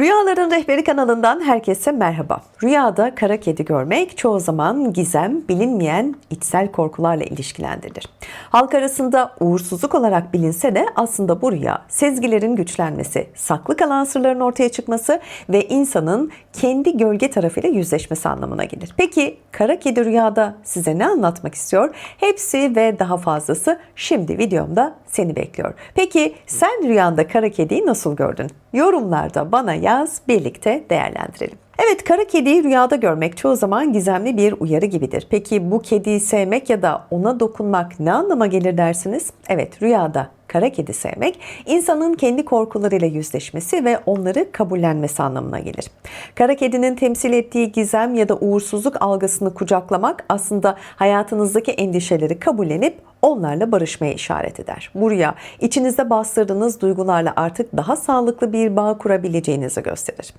Rüyaların Rehberi kanalından herkese merhaba. Rüyada kara kedi görmek çoğu zaman gizem, bilinmeyen içsel korkularla ilişkilendirilir. Halk arasında uğursuzluk olarak bilinse de aslında bu rüya sezgilerin güçlenmesi, saklı kalan sırların ortaya çıkması ve insanın kendi gölge tarafıyla yüzleşmesi anlamına gelir. Peki kara kedi rüyada size ne anlatmak istiyor? Hepsi ve daha fazlası şimdi videomda seni bekliyor. Peki sen rüyanda kara kediyi nasıl gördün? Yorumlarda bana yaz, birlikte değerlendirelim. Evet, kara kediyi rüyada görmek çoğu zaman gizemli bir uyarı gibidir. Peki bu kediyi sevmek ya da ona dokunmak ne anlama gelir dersiniz? Evet, rüyada kara kedi sevmek insanın kendi korkularıyla yüzleşmesi ve onları kabullenmesi anlamına gelir. Kara kedinin temsil ettiği gizem ya da uğursuzluk algısını kucaklamak aslında hayatınızdaki endişeleri kabullenip onlarla barışmaya işaret eder. Bu rüya içinizde bastırdığınız duygularla artık daha sağlıklı bir bağ kurabileceğinizi gösterir.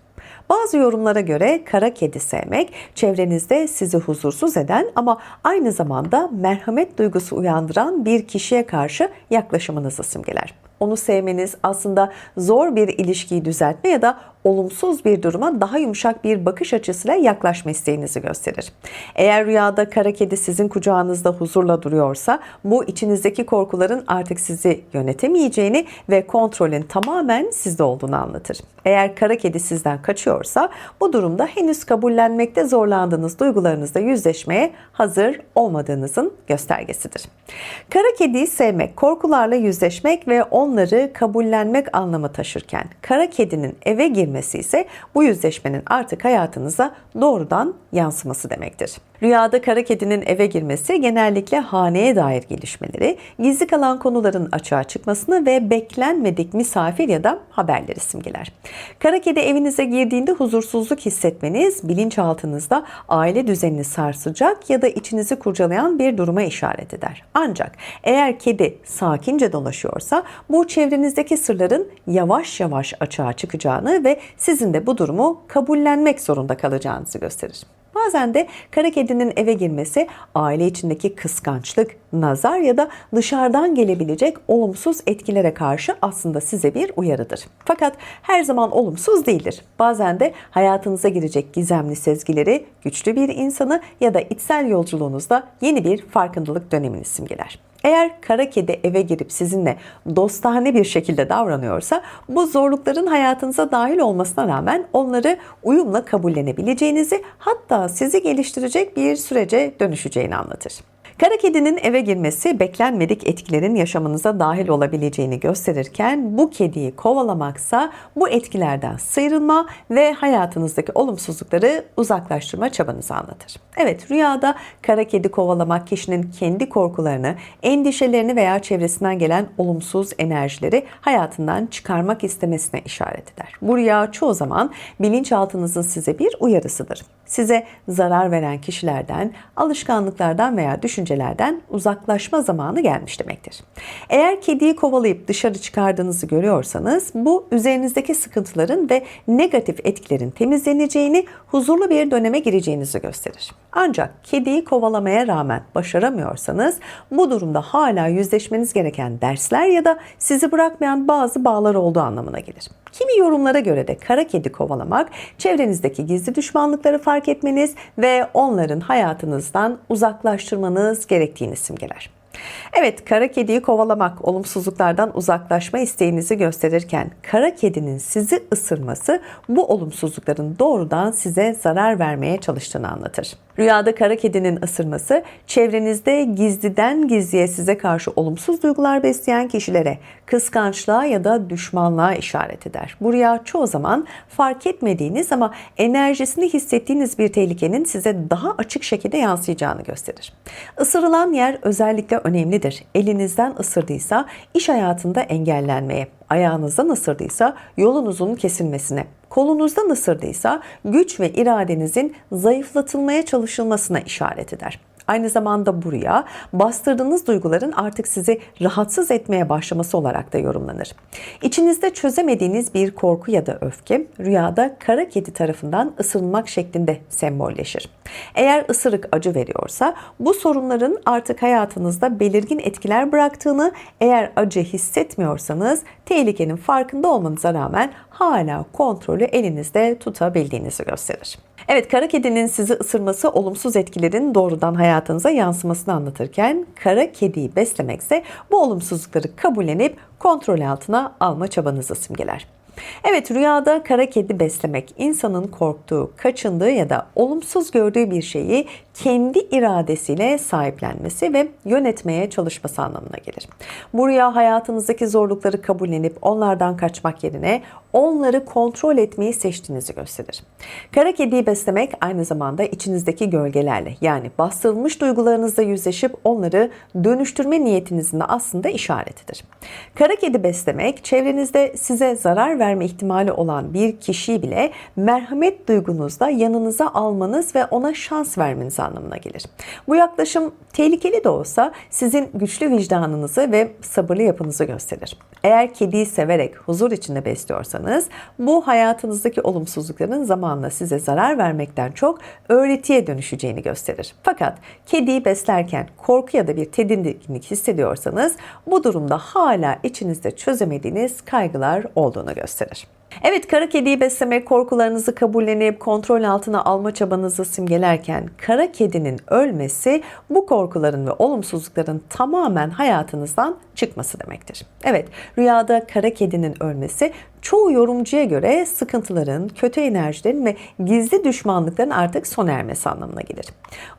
Bazı yorumlara göre kara kedi sevmek çevrenizde sizi huzursuz eden ama aynı zamanda merhamet duygusu uyandıran bir kişiye karşı yaklaşımınızı simgeler. Onu sevmeniz aslında zor bir ilişkiyi düzeltme ya da olumsuz bir duruma daha yumuşak bir bakış açısıyla yaklaşma isteğinizi gösterir. Eğer rüyada kara kedi sizin kucağınızda huzurla duruyorsa bu içinizdeki korkuların artık sizi yönetemeyeceğini ve kontrolün tamamen sizde olduğunu anlatır. Eğer kara kedi sizden kaçıyorsa bu durumda henüz kabullenmekte zorlandığınız duygularınızla yüzleşmeye hazır olmadığınızın göstergesidir. Kara kediyi sevmek, korkularla yüzleşmek ve onları kabullenmek anlamı taşırken kara kedinin eve girmesi ise bu yüzleşmenin artık hayatınıza doğrudan yansıması demektir. Rüyada kara kedinin eve girmesi genellikle haneye dair gelişmeleri, gizli kalan konuların açığa çıkmasını ve beklenmedik misafir ya da haberleri simgeler. Kara kedi evinize girdiğinde huzursuzluk hissetmeniz bilinçaltınızda aile düzenini sarsacak ya da içinizi kurcalayan bir duruma işaret eder. Ancak eğer kedi sakince dolaşıyorsa bu çevrenizdeki sırların yavaş yavaş açığa çıkacağını ve sizin de bu durumu kabullenmek zorunda kalacağınızı gösterir. Bazen de kara kedinin eve girmesi aile içindeki kıskançlık, nazar ya da dışarıdan gelebilecek olumsuz etkilere karşı aslında size bir uyarıdır. Fakat her zaman olumsuz değildir. Bazen de hayatınıza girecek gizemli sezgileri, güçlü bir insanı ya da içsel yolculuğunuzda yeni bir farkındalık dönemini simgeler. Eğer kara kedi eve girip sizinle dostane bir şekilde davranıyorsa bu zorlukların hayatınıza dahil olmasına rağmen onları uyumla kabullenebileceğinizi hatta sizi geliştirecek bir sürece dönüşeceğini anlatır. Kara kedinin eve girmesi beklenmedik etkilerin yaşamınıza dahil olabileceğini gösterirken bu kediyi kovalamaksa bu etkilerden sıyrılma ve hayatınızdaki olumsuzlukları uzaklaştırma çabanızı anlatır. Evet rüyada kara kedi kovalamak kişinin kendi korkularını, endişelerini veya çevresinden gelen olumsuz enerjileri hayatından çıkarmak istemesine işaret eder. Bu rüya çoğu zaman bilinçaltınızın size bir uyarısıdır. Size zarar veren kişilerden, alışkanlıklardan veya düşüncelerden uzaklaşma zamanı gelmiş demektir. Eğer kediyi kovalayıp dışarı çıkardığınızı görüyorsanız bu üzerinizdeki sıkıntıların ve negatif etkilerin temizleneceğini, huzurlu bir döneme gireceğinizi gösterir. Ancak kediyi kovalamaya rağmen başaramıyorsanız bu durumda hala yüzleşmeniz gereken dersler ya da sizi bırakmayan bazı bağlar olduğu anlamına gelir. Kimi yorumlara göre de kara kedi kovalamak, çevrenizdeki gizli düşmanlıkları fark etmeniz ve onların hayatınızdan uzaklaştırmanız gerektiğini simgeler. Evet, kara kediyi kovalamak, olumsuzluklardan uzaklaşma isteğinizi gösterirken kara kedinin sizi ısırması bu olumsuzlukların doğrudan size zarar vermeye çalıştığını anlatır. Rüyada kara kedinin ısırması çevrenizde gizliden gizliye size karşı olumsuz duygular besleyen kişilere kıskançlığa ya da düşmanlığa işaret eder. Bu rüya çoğu zaman fark etmediğiniz ama enerjisini hissettiğiniz bir tehlikenin size daha açık şekilde yansıyacağını gösterir. Isırılan yer özellikle önemlidir. Elinizden ısırdıysa iş hayatında engellenmeye, ayağınızdan ısırdıysa yolunuzun kesilmesine, kolunuzdan ısırdıysa güç ve iradenizin zayıflatılmaya çalışılmasına işaret eder. Aynı zamanda bu rüya bastırdığınız duyguların artık sizi rahatsız etmeye başlaması olarak da yorumlanır. İçinizde çözemediğiniz bir korku ya da öfke rüyada kara kedi tarafından ısırılmak şeklinde sembolleşir. Eğer ısırık acı veriyorsa bu sorunların artık hayatınızda belirgin etkiler bıraktığını, eğer acı hissetmiyorsanız tehlikenin farkında olmanıza rağmen hala kontrolü elinizde tutabildiğinizi gösterir. Evet kara kedinin sizi ısırması olumsuz etkilerin doğrudan hayatınıza yansımasını anlatırken kara kediyi beslemekse bu olumsuzlukları kabullenip kontrol altına alma çabanızı simgeler. Evet rüyada kara kedi beslemek insanın korktuğu, kaçındığı ya da olumsuz gördüğü bir şeyi kendi iradesiyle sahiplenmesi ve yönetmeye çalışması anlamına gelir. Bu rüya hayatınızdaki zorlukları kabullenip onlardan kaçmak yerine onları kontrol etmeyi seçtiğinizi gösterir. Kara kediyi beslemek aynı zamanda içinizdeki gölgelerle yani bastırılmış duygularınızla yüzleşip onları dönüştürme niyetinizin de aslında işaretidir. Kara kedi beslemek çevrenizde size zarar verme ihtimali olan bir kişiyi bile merhamet duygunuzda yanınıza almanız ve ona şans vermeniz anlamına gelir. Bu yaklaşım tehlikeli de olsa sizin güçlü vicdanınızı ve sabırlı yapınızı gösterir. Eğer kediyi severek huzur içinde besliyorsanız bu hayatınızdaki olumsuzlukların zamanla size zarar vermekten çok öğretiye dönüşeceğini gösterir. Fakat kediyi beslerken korku ya da bir tedirginlik hissediyorsanız bu durumda hala içinizde çözemediğiniz kaygılar olduğunu gösterir. Evet kara kediyi beslemek korkularınızı kabullenip kontrol altına alma çabanızı simgelerken kara kedinin ölmesi bu korkuların ve olumsuzlukların tamamen hayatınızdan çıkması demektir. Evet rüyada kara kedinin ölmesi çoğu yorumcuya göre sıkıntıların, kötü enerjilerin ve gizli düşmanlıkların artık sona ermesi anlamına gelir.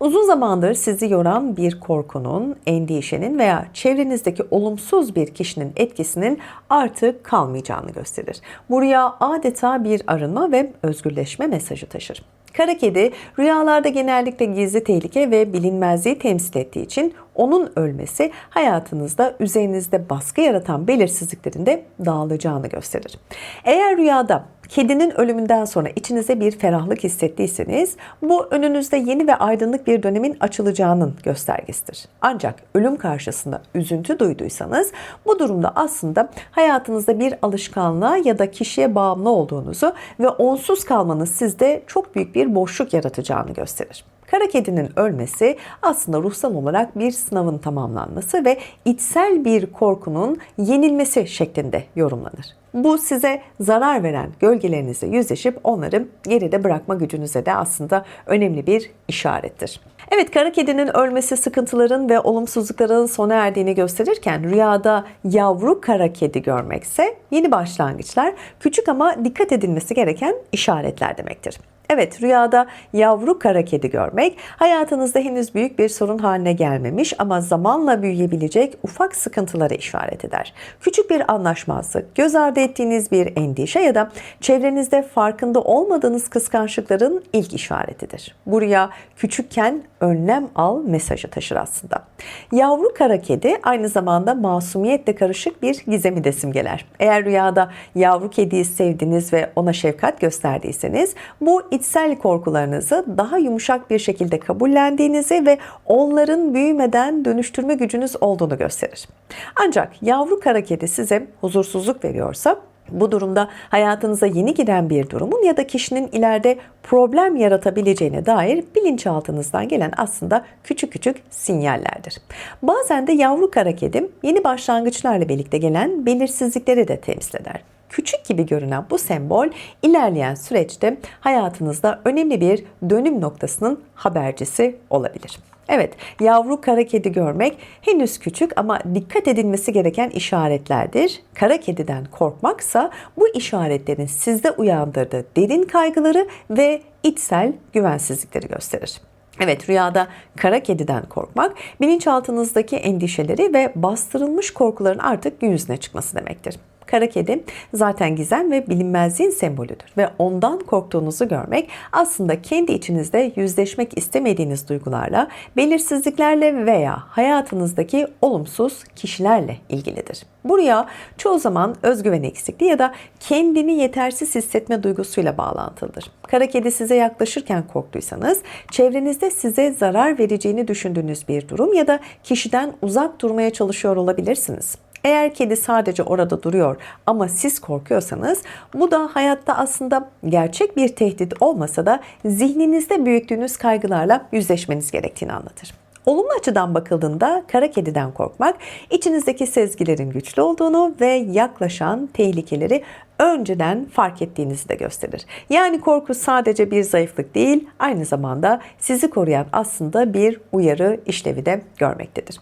Uzun zamandır sizi yoran bir korkunun, endişenin veya çevrenizdeki olumsuz bir kişinin etkisinin artık kalmayacağını gösterir. Bu rüya adeta bir arınma ve özgürleşme mesajı taşır. Kara kedi rüyalarda genellikle gizli tehlike ve bilinmezliği temsil ettiği için onun ölmesi hayatınızda üzerinizde baskı yaratan belirsizliklerin de dağılacağını gösterir. Eğer rüyada kedinin ölümünden sonra içinize bir ferahlık hissettiyseniz bu önünüzde yeni ve aydınlık bir dönemin açılacağının göstergesidir. Ancak ölüm karşısında üzüntü duyduysanız bu durumda aslında hayatınızda bir alışkanlığa ya da kişiye bağımlı olduğunuzu ve onsuz kalmanız sizde çok büyük bir boşluk yaratacağını gösterir. Kara kedinin ölmesi aslında ruhsal olarak bir sınavın tamamlanması ve içsel bir korkunun yenilmesi şeklinde yorumlanır. Bu size zarar veren gölgelerinizle yüzleşip onları geride bırakma gücünüze de aslında önemli bir işarettir. Evet kara kedinin ölmesi sıkıntıların ve olumsuzlukların sona erdiğini gösterirken rüyada yavru kara kedi görmekse yeni başlangıçlar küçük ama dikkat edilmesi gereken işaretler demektir. Evet rüyada yavru kara kedi görmek hayatınızda henüz büyük bir sorun haline gelmemiş ama zamanla büyüyebilecek ufak sıkıntılara işaret eder. Küçük bir anlaşmazlık, göz ardı ettiğiniz bir endişe ya da çevrenizde farkında olmadığınız kıskançlıkların ilk işaretidir. Bu rüya küçükken önlem al mesajı taşır aslında. Yavru kara kedi aynı zamanda masumiyetle karışık bir gizemi de simgeler. Eğer rüyada yavru kediyi sevdiniz ve ona şefkat gösterdiyseniz bu içsel korkularınızı daha yumuşak bir şekilde kabullendiğinizi ve onların büyümeden dönüştürme gücünüz olduğunu gösterir. Ancak yavru kara kedi size huzursuzluk veriyorsa bu durumda hayatınıza yeni giren bir durumun ya da kişinin ileride problem yaratabileceğine dair bilinçaltınızdan gelen aslında küçük küçük sinyallerdir. Bazen de yavru kara kedim yeni başlangıçlarla birlikte gelen belirsizlikleri de temsil eder. Küçük gibi görünen bu sembol ilerleyen süreçte hayatınızda önemli bir dönüm noktasının habercisi olabilir. Evet, yavru kara kedi görmek henüz küçük ama dikkat edilmesi gereken işaretlerdir. Kara kediden korkmaksa bu işaretlerin sizde uyandırdığı derin kaygıları ve içsel güvensizlikleri gösterir. Evet rüyada kara kediden korkmak bilinçaltınızdaki endişeleri ve bastırılmış korkuların artık yüzüne çıkması demektir. Kara kedi zaten gizem ve bilinmezliğin sembolüdür ve ondan korktuğunuzu görmek aslında kendi içinizde yüzleşmek istemediğiniz duygularla, belirsizliklerle veya hayatınızdaki olumsuz kişilerle ilgilidir. Bu rüya çoğu zaman özgüven eksikliği ya da kendini yetersiz hissetme duygusuyla bağlantılıdır. Kara kedi size yaklaşırken korktuysanız, çevrenizde size zarar vereceğini düşündüğünüz bir durum ya da kişiden uzak durmaya çalışıyor olabilirsiniz. Eğer kedi sadece orada duruyor ama siz korkuyorsanız bu da hayatta aslında gerçek bir tehdit olmasa da zihninizde büyüttüğünüz kaygılarla yüzleşmeniz gerektiğini anlatır. Olumlu açıdan bakıldığında kara kediden korkmak içinizdeki sezgilerin güçlü olduğunu ve yaklaşan tehlikeleri önceden fark ettiğinizi de gösterir. Yani korku sadece bir zayıflık değil, aynı zamanda sizi koruyan aslında bir uyarı işlevi de görmektedir.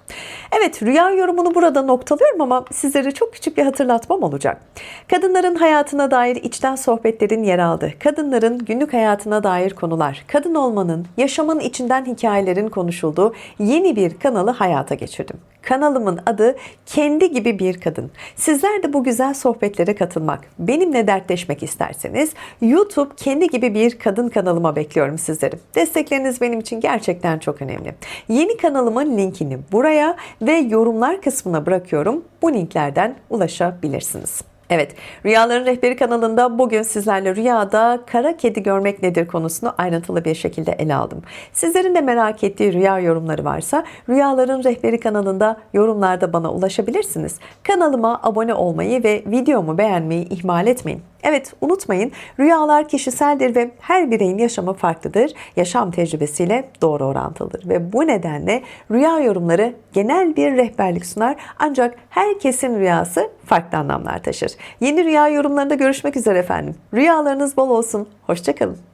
Evet, rüya yorumunu burada noktalıyorum ama sizlere çok küçük bir hatırlatmam olacak. Kadınların hayatına dair içten sohbetlerin yer aldığı, kadınların günlük hayatına dair konular, kadın olmanın, yaşamın içinden hikayelerin konuşulduğu yeni bir kanalı hayata geçirdim. Kanalımın adı Kendi gibi bir kadın. Sizler de bu güzel sohbetlere katılmak, benimle dertleşmek isterseniz YouTube Kendi gibi bir kadın kanalıma bekliyorum sizleri. Destekleriniz benim için gerçekten çok önemli. Yeni kanalımın linkini buraya ve yorumlar kısmına bırakıyorum. Bu linklerden ulaşabilirsiniz. Evet, Rüyaların Rehberi kanalında bugün sizlerle rüyada kara kedi görmek nedir konusunu ayrıntılı bir şekilde ele aldım. Sizlerin de merak ettiği rüya yorumları varsa Rüyaların Rehberi kanalında yorumlarda bana ulaşabilirsiniz. Kanalıma abone olmayı ve videomu beğenmeyi ihmal etmeyin. Evet unutmayın rüyalar kişiseldir ve her bireyin yaşamı farklıdır. Yaşam tecrübesiyle doğru orantılıdır ve bu nedenle rüya yorumları genel bir rehberlik sunar ancak herkesin rüyası farklı anlamlar taşır. Yeni rüya yorumlarında görüşmek üzere efendim. Rüyalarınız bol olsun. Hoşçakalın.